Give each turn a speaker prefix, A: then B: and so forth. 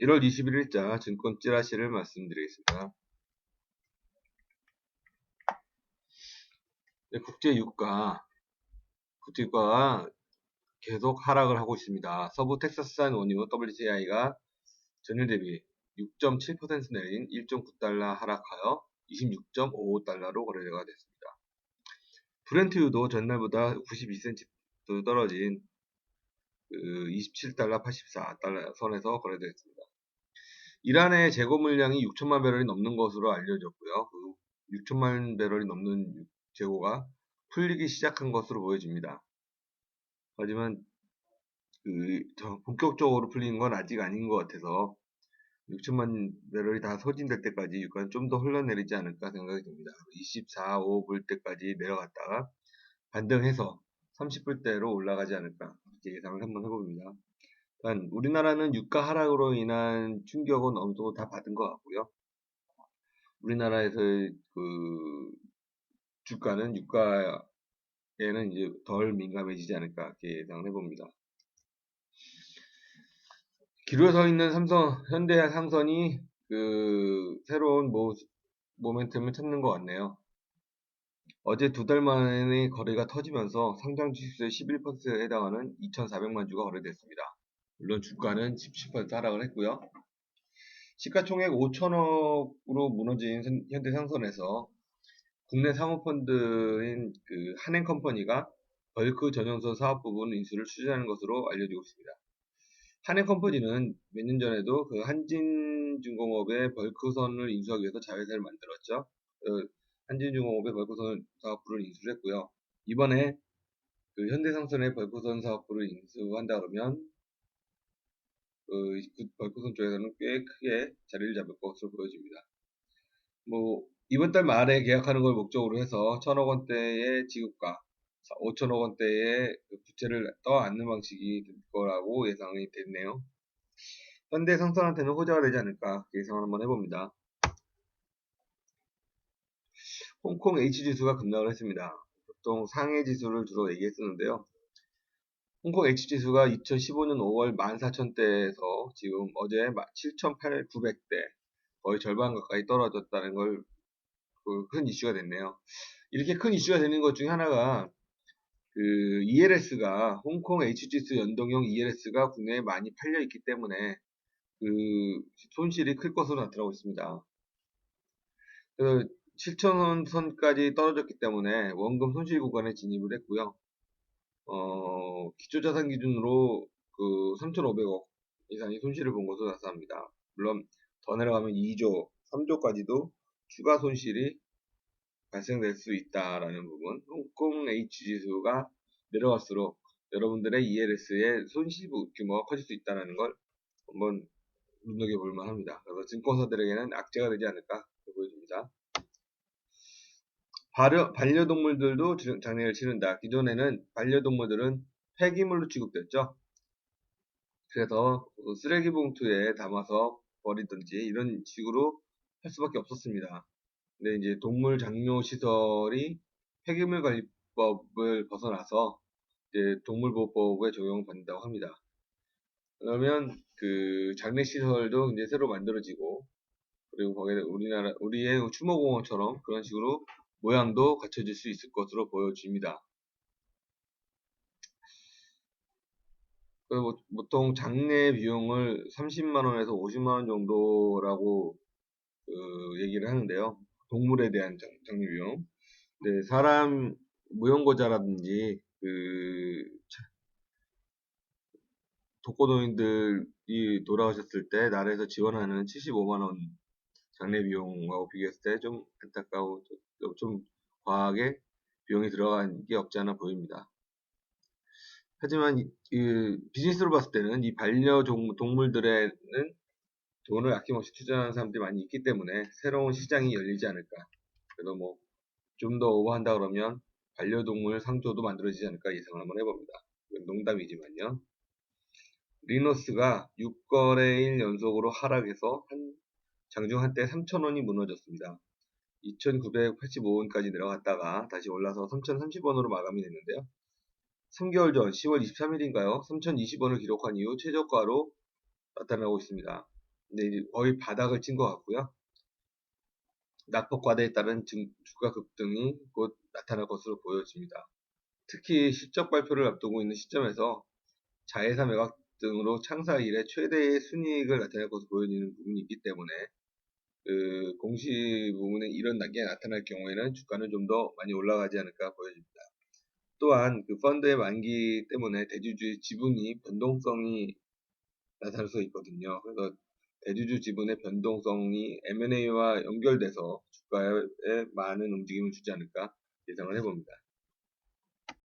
A: 1월 21일자 증권 찌라시를 말씀드리겠습니다. 네, 국제 유가, 국제 유가가 계속 하락을 하고 있습니다. 서부 텍사스산 원유 WTI가 전일 대비 6.7% 내린 1.9달러 하락하여 26.55달러로 거래가 됐습니다. 브렌트유도 전날보다 92센트 떨어진 그 27달러 84달러 선에서 거래되었습니다. 이란의 재고 물량이 6천만 배럴이 넘는 것으로 알려졌고요. 그 6천만 배럴이 넘는 재고가 풀리기 시작한 것으로 보여집니다. 하지만 그 본격적으로 풀리는 건 아직 아닌 것 같아서 6천만 배럴이 다 소진될 때까지 유가는 좀 더 흘러내리지 않을까 생각이 듭니다. 24, 5불 때까지 내려갔다가 반등해서 30불대로 올라가지 않을까 이렇게 예상을 한번 해봅니다. 일단 우리나라는 유가 하락으로 인한 충격은 어느 정도 다 받은 것 같고요. 우리나라에서 그 주가는 유가에는 이제 덜 민감해지지 않을까 예상을 해봅니다. 기로에 서 있는 삼성, 현대 상선이 그 새로운 모, 모멘텀을 찾는 것 같네요. 어제 두 달 만에 거래가 터지면서 상장 주식수의 11%에 해당하는 2,400만 주가 거래됐습니다. 물론 주가는 17% 하락을 했고요. 시가총액 5천억으로 무너진 현대 상선에서 국내 사모펀드인 그 한행컴퍼니가 벌크 전용선 사업 부분 인수를 추진하는 것으로 알려지고 있습니다. 한행컴퍼니는 몇 년 전에도 그 한진중공업의 벌크선을 인수하기 위해서 자회사를 만들었죠. 그 한진중공업의 벌크선 사업부를 인수를 했고요. 이번에 그 현대상선의 벌크선 사업부를 인수한다 그러면 벌크선 쪽에서는 꽤 크게 자리를 잡을 것으로 보여집니다. 뭐 이번 달 말에 계약하는 걸 목적으로 해서 천억 원대의 지급과 5천억 원대의 그 부채를 떠안는 방식이 될 거라고 예상이 됐네요. 현대 상선한테는 호재가 되지 않을까 예상을 한번 해봅니다. 홍콩 H지수가 급락을 했습니다. 보통 상해 지수를 주로 얘기했었는데요. 홍콩 H지수가 2015년 5월 14,000대에서 지금 어제 7,900대 거의 절반 가까이 떨어졌다는 걸 큰 이슈가 됐네요. 이렇게 큰 이슈가 되는 것 중에 하나가 그 ELS가 홍콩 H지수 연동형 ELS가 국내에 많이 팔려 있기 때문에 그 손실이 클 것으로 나타나고 있습니다. 그래서 7천원 선까지 떨어졌기 때문에 원금 손실 구간에 진입을 했고요. 어, 기초자산 기준으로 그 3,500억 이상의 손실을 본 것으로 나타납니다. 물론 더 내려가면 2조, 3조까지도 추가 손실이 발생될 수 있다라는 부분. 홍콩 H지수가 내려갈수록 여러분들의 ELS의 손실 규모가 커질 수 있다는 걸 한번 눈여겨볼 만합니다. 그래서 증권사들에게는 악재가 되지 않을까 보여집니다. 반려, 반려 동물들도 장례를 치른다. 기존에는 반려동물들은 폐기물로 취급됐죠. 그래서 그 쓰레기 봉투에 담아서 버리든지 이런 식으로 할 수밖에 없었습니다. 근데 이제 동물 장료 시설이 폐기물 관리법을 벗어나서 이제 동물보호법에 적용받는다고 합니다. 그러면 그 장례 시설도 이제 새로 만들어지고 그리고 거기에 우리나라 우리의 추모공원처럼 그런 식으로 모양도 갖춰질 수 있을 것으로 보여집니다. 보통 장례 비용을 30만원에서 50만원 정도라고 그 얘기를 하는데요. 동물에 대한 장례 비용. 네, 사람 무용고자라든지 그 독거노인들이 돌아가셨을 때 나라에서 지원하는 75만원 장례 비용하고 비교했을 때 좀 안타까워 좀 과하게 비용이 들어간 게 없지 않아 보입니다. 하지만 이, 이 비즈니스로 봤을 때는 이 반려동물들에는 돈을 아낌없이 투자하는 사람들이 많이 있기 때문에 새로운 시장이 열리지 않을까. 그래도 뭐좀 더 오버한다 그러면 반려동물 상조도 만들어지지 않을까 예상을 한번 해봅니다. 농담이지만요. 리노스가 6거래일 연속으로 하락해서 한 장중 한때 3,000원이 무너졌습니다. 2,985원까지 내려갔다가 다시 올라서 3,030원으로 마감이 됐는데요. 3개월 전 10월 23일인가요? 3,020원을 기록한 이후 최저가로 나타나고 있습니다. 근데 거의 바닥을 친 것 같고요. 낙폭 과대에 따른 증- 주가 급등이 곧 나타날 것으로 보여집니다. 특히 실적 발표를 앞두고 있는 시점에서 자회사 매각 등으로 창사 이래 최대의 순이익을 나타낼 것으로 보여지는 부분이 있기 때문에 그 공시 부분에 이런 단계가 나타날 경우에는 주가는 좀 더 많이 올라가지 않을까 보여집니다. 또한 그 펀드의 만기 때문에 대주주의 지분이 변동성이 나타날 수 있거든요. 그래서 대주주 지분의 변동성이 M&A와 연결돼서 주가에 많은 움직임을 주지 않을까 예상을 해봅니다.